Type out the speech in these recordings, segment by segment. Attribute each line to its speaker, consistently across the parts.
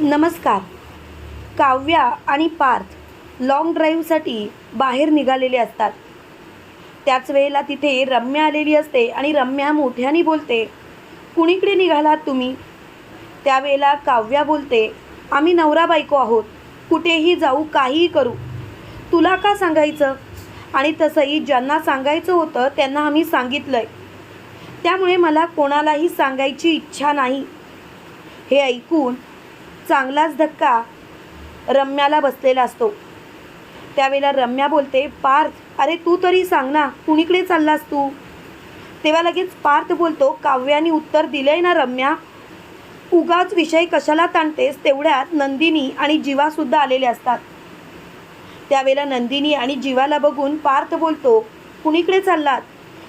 Speaker 1: नमस्कार. काव्या आणि पार्थ लाँग ड्राईव्हसाठी बाहेर निघालेले असतात. त्याच वेळेला तिथे रम्या आलेली असते आणि रम्या मोठ्याने बोलते कुणीकडे निघालात तुम्ही? त्यावेळेला काव्या बोलते आम्ही नवरा बायको आहोत कुठेही जाऊ काहीही करू. तुला का सांगायचं? आणि तसंही ज्यांना सांगायचं होतं त्यांना आम्ही सांगितलं आहे त्यामुळे मला कोणालाही सांगायची इच्छा नाही. हे ऐकून चांगलाच धक्का रम्याला बसलेला असतो. त्यावेळेला रम्या बोलते पार्थ अरे तू तरी सांग ना कुणीकडे चाललास तू? तेव्हा लगेच पार्थ बोलतो काव्याने उत्तर दिलंय ना रम्या? उगाच विषय कशाला ताणतेस? तेवढ्यात नंदिनी आणि जीवासुद्धा आलेले असतात. त्यावेळेला नंदिनी आणि जीवाला बघून पार्थ बोलतो कुणीकडे चाललात?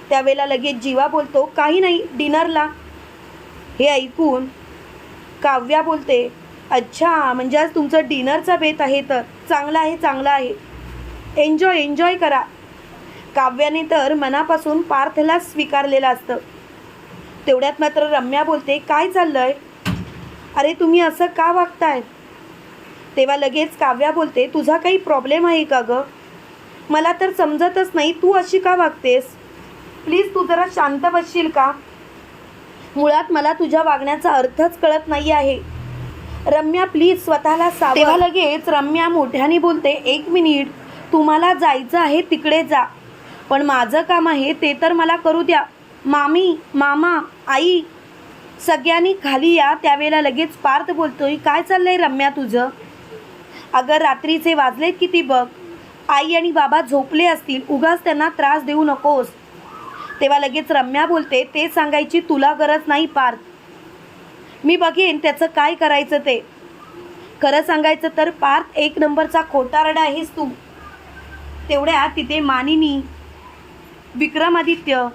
Speaker 1: त्यावेळेला लगेच जीवा बोलतो काही नाही डिनरला. हे ऐकून काव्या बोलते अच्छा म्हणजे आज तुमचं डिनरचा बेत आहे तर. चांगला आहे चांगलं आहे. एन्जॉय एन्जॉय करा. काव्याने तर मनापासून पार्थला स्वीकारलेलं असतं. तेवढ्यात मात्र रम्या बोलते काय चाललंय? अरे तुम्ही असं का वागताय? तेव्हा लगेच काव्या बोलते तुझा काही प्रॉब्लेम आहे का गं? मला तर समजतच नाही तू अशी का वागतेस? प्लीज तू जरा शांत बसशील का? मुळात मला तुझ्या वागण्याचा अर्थच कळत नाही आहे. रम्या प्लीज स्वतःला सावध. तेव्हा लगेच रम्या मोठ्याने बोलते एक मिनिट तुम्हाला जायचं आहे तिकडे जा. पण माझं काम आहे ते तर मला करू द्या. मामी मामा आई सगळ्यांनी खाली या त्यावेळेला लगेच पार्थ बोलतोय काय चाललंय रम्या तुझं? अगं रात्रीचे वाजलेत किती बघ. आई आणि बाबा झोपले असतील उगाच त्यांना त्रास देऊ नकोस. तेव्हा लगेच रम्या बोलते ते सांगायची तुला गरज नाही पार्थ. मी बघेन त्याचं काय करायचं ते. खरं सांगायचं तर पार्थ एक नंबरचा खोटारडा आहेस तू. तेवढ्या तिथे मानिनी विक्रमादित्य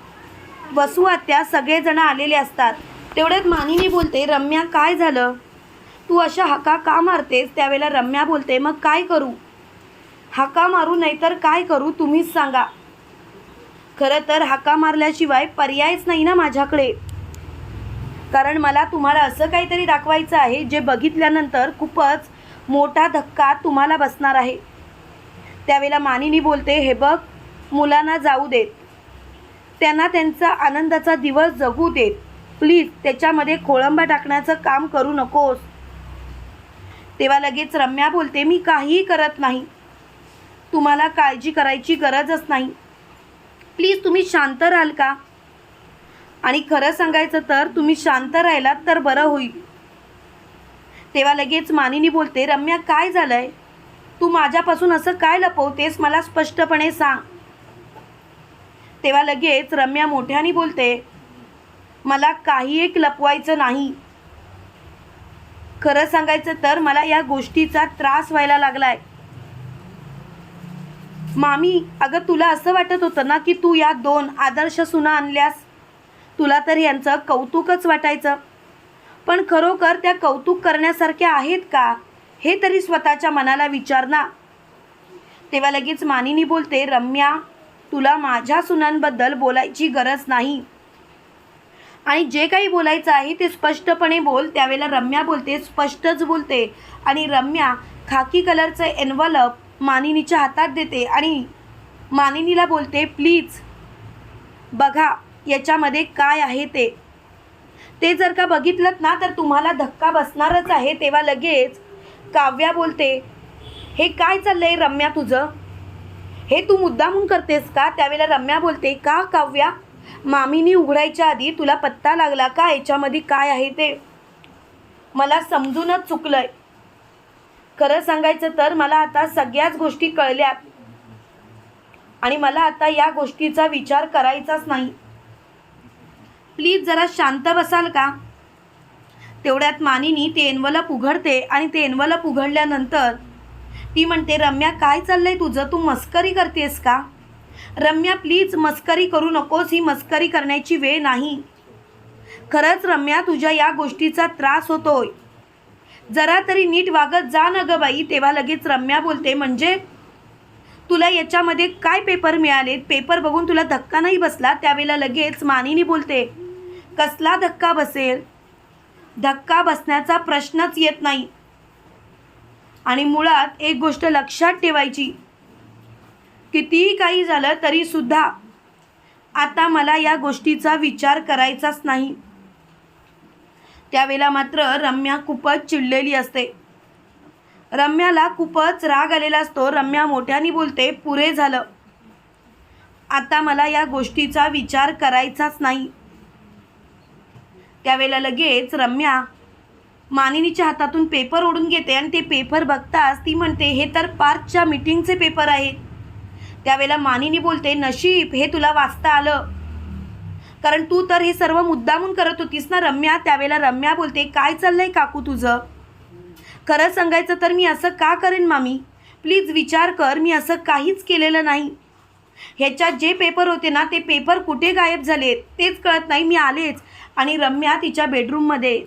Speaker 1: वसुआत्या सगळेजण आलेले असतात. तेवढ्यात मानिनी बोलते रम्या काय झालं? तू अशा हाका का मारतेस? त्यावेळेला रम्या बोलते मग काय करू? हाका मारू नाहीतर काय करू? तुम्हीच सांगा. खरं तर हाका मारल्याशिवाय पर्यायच नाही ना माझ्याकडे. कारण मला तुम्हाला असं काहीतरी दाखवायचं आहे जे बघितल्यानंतर खूपच मोठा धक्का तुम्हाला बसणार आहे. त्यावेळेला मानिनी बोलते हे बघ मुलांना जाऊ देत. त्यांना त्यांचा आनंदाचा दिवस जगू देत. प्लीज त्याच्यामध्ये खोळंबा टाकण्याचं काम करू नकोस. तेव्हा लगेच रम्या बोलते मी काहीही करत नाही. तुम्हाला काळजी करायची गरजच नाही. प्लीज तुम्ही शांत राहाल का? आणि खरं सांगायचं तर तुम्ही शांत राहिलात तर बरं होईल. तेव्हा लगेच मानिनी बोलते रम्या काय झालंय? तू माझ्यापासून असं काय लपवतेस? मला स्पष्टपणे सांग. तेव्हा लगेच रम्या मोठ्याने बोलते मला काही एक लपवायचं नाही. खरं सांगायचं तर मला या गोष्टीचा त्रास व्हायला लागलाय. मामी अगं तुला असं वाटत होतं ना की तू या दोन आदर्श सुना आणल्यास तुला तर यांचं कौतुकच वाटायचं. पण खरोखर त्या कौतुक करण्यासारख्या आहेत का? हे तरी स्वतःच्या मनाला विचार ना तेव्हा लगेच मानिनी बोलते रम्या तुला माझ्या सुनांबद्दल बोलायची गरज नाही. आणि जे काही बोलायचं आहे ते स्पष्टपणे बोल. त्यावेळेला रम्या बोलते स्पष्टच बोलते. आणि रम्या खाकी कलरचं एनवलप मानिनीच्या हातात देते आणि मानिनीला बोलते प्लीज बघा याच्यामध्ये काय आहे ते? ते जर का बघितलं ना तर तुम्हाला धक्का बसणारच आहे. तेव्हा लगेच काव्या बोलते हे काय चाललंय रम्या तुझं? हे तू मुद्दामून करतेस का? त्यावेळेला रम्या बोलते का काव्या? मामीनी उघडायच्या आधी तुला पत्ता लागला का? याच्यामध्ये काय आहे ते? मला समजूनच चुकलंय. खरं सांगायचं तर मला आता सगळ्याच गोष्टी कळल्यात. आणि मला आता या गोष्टीचा विचार करायचाच नाही. प्लीज जरा शांत बसाल का? तेवढ्यात मानिनी ते एनवलप उघडते आणि ते एनवलप उघडल्यानंतर ती म्हणते रम्या काय चाललंय तुझं? तू मस्करी करतेस का? रम्या प्लीज मस्करी करू नकोस. ही मस्करी करण्याची वेळ नाही. खरंच रम्या तुझ्या या गोष्टीचा त्रास होतोय. जरा तरी नीट वागत जा न गं बाई. तेव्हा लगेच रम्या बोलते म्हणजे तुला याच्यामध्ये काय पेपर मिळाले? पेपर बघून तुला धक्का नाही बसला? त्यावेळेला लगेच मानिनी बोलते कसला धक्का बसेल? धक्का बसण्याचा प्रश्नच येत नाही. आणि मुळात एक गोष्ट लक्षात ठेवायची कितीही काही झालं तरी सुद्धा आता मला या गोष्टीचा विचार करायचाच नाही. त्यावेळेला मात्र रम्या खूपच चिडलेली असते. रम्याला खूपच राग आलेला असतो. रम्या मोठ्याने बोलते पुरे झालं. आता मला या गोष्टीचा विचार करायचाच नाही. त्यावेळेला लगेच रम्या मानिनीच्या हातातून पेपर ओढून घेते आणि ते पेपर बघताच ती म्हणते हे तर पार्कच्या मीटिंगचे पेपर आहेत. त्यावेळेला मानिनी बोलते नशीब हे तुला वाचता आलं. कारण तू तर हे सर्व मुद्दामून करत होतीस ना रम्या? त्यावेळेला रम्या बोलते काय चाललंय काकू तुझं? खरं सांगायचं तर मी असं का करेन मामी? प्लीज विचार कर मी असं काहीच केलेलं नाही. ह्याच्यात जे पेपर होते ना ते पेपर कुठे गायब झाले तेच कळत नाही मी आलेच आणि रम्या तिच्या बेडरूममध्ये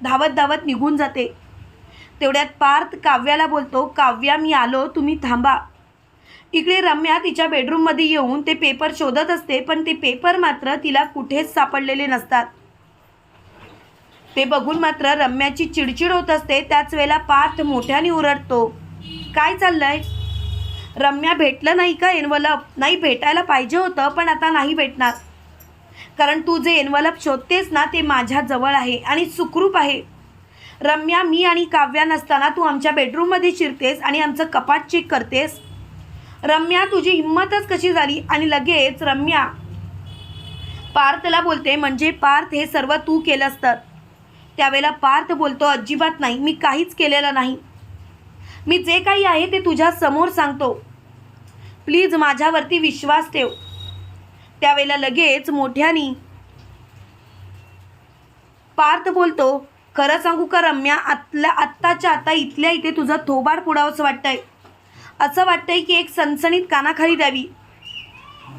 Speaker 1: धावत धावत निघून जाते. तेवढ्यात पार्थ काव्याला बोलतो काव्या मी आलो तुम्ही थांबा. इकडे रम्या तिच्या बेडरूममध्ये येऊन ते पेपर शोधत असते पण ते पेपर मात्र तिला कुठेच सापडलेले नसतात. ते बघून मात्र रम्याची चिडचिड होत असते. त्याच वेळेला पार्थ मोठ्याने उरडतो काय चाललंय? रम्या भेटलं नाही का एनवलप? नाही भेटायला पाहिजे होतं पण आता नाही भेटणार. कारण तू जे एनवलप शोधतेस ना ते माझ्या जवळ आहे आणि सुखरूप आहे. रम्या मी आणि काव्या नसताना तू आमच्या बेडरूममध्ये शिरतेस आणि आमचं कपाट चेक करतेस. रम्या तुझी हिंमतच कशी झाली? आणि लगेच रम्या. पार्थला बोलते म्हणजे पार्थ हे सर्व तू केलंस तर. त्यावेळेला पार्थ बोलतो अजिबात नाही मी काहीच केलेलं नाही. मी जे काही आहे ते तुझ्या समोर सांगतो. प्लीज माझ्यावरती विश्वास ठेव. त्यावेळेला लगेच मोठ्यानी पार्थ बोलतो खरं सांगू का रम्या आतल्या आत्ताच्या आता इथल्या इथे तुझं थोबाड पुढावंसं वाटतंय. असं वाटतंय की एक सणसणीत कानाखाली द्यावी.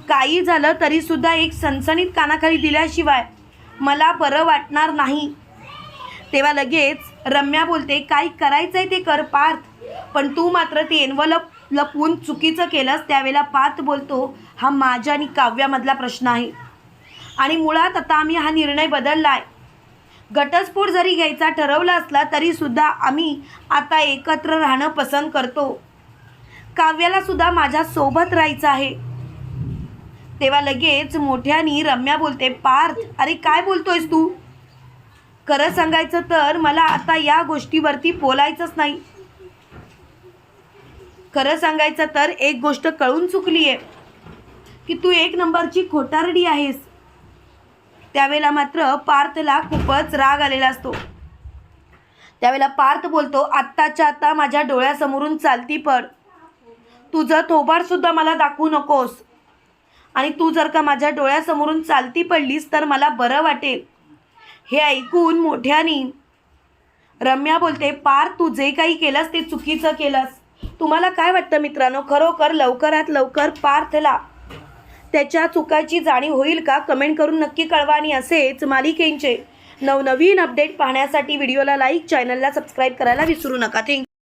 Speaker 1: काही झालं तरीसुद्धा एक सणसणीत कानाखाली दिल्याशिवाय मला बरं वाटणार नाही. तेव्हा लगेच रम्या बोलते काय करायचं आहे ते कर पार्थ. पण तू मात्र ते एनवलप लपवून चुकीचं केलंस त्यावेळेला पार्थ बोलतो हा माझ्या आणि काव्यामधला प्रश्न आहे. आणि मुळात आता आम्ही हा निर्णय बदलला आहे घटस्फोट जरी घ्यायचा ठरवला असला तरीसुद्धा आम्ही आता एकत्र राहणं पसंत करतो. काव्याला सुद्धा माझ्या सोबत राहायचं आहे. तेव्हा लगेच मोठ्यानी रम्या बोलते पार्थ अरे काय बोलतोयस तू? खरं सांगायचं तर मला आता या गोष्टीवरती बोलायचंच नाही. खरं सांगायचं तर एक गोष्ट कळून चुकली आहे की तू एक नंबरची खोटारडी आहेस. त्यावेळेला मात्र पार्थला खूपच राग आलेला असतो. त्यावेळेला पार्थ बोलतो आत्ताच्या आत्ता माझ्या डोळ्यासमोरून चालती पड. तुझं थोबाडसुद्धा मला दाखवू नकोस. आणि तू जर का माझ्या डोळ्यासमोरून चालती पडलीस तर मला बरं वाटेल. हे ऐकून मोठ्यानी रम्या बोलते पार तू जे काही केलंस ते चुकीचं केलंस. तुम्हाला काय वाटतं मित्रांनो? खरोखर लवकरात लवकर पार्थला त्याच्या चुकाची जाणीव होईल का? कमेंट करून नक्की कळवा आणि असेच मालिकेंचे नवनवीन अपडेट पाहण्यासाठी व्हिडिओला लाईक चॅनलला सबस्क्राईब करायला विसरू नका. थँक्यू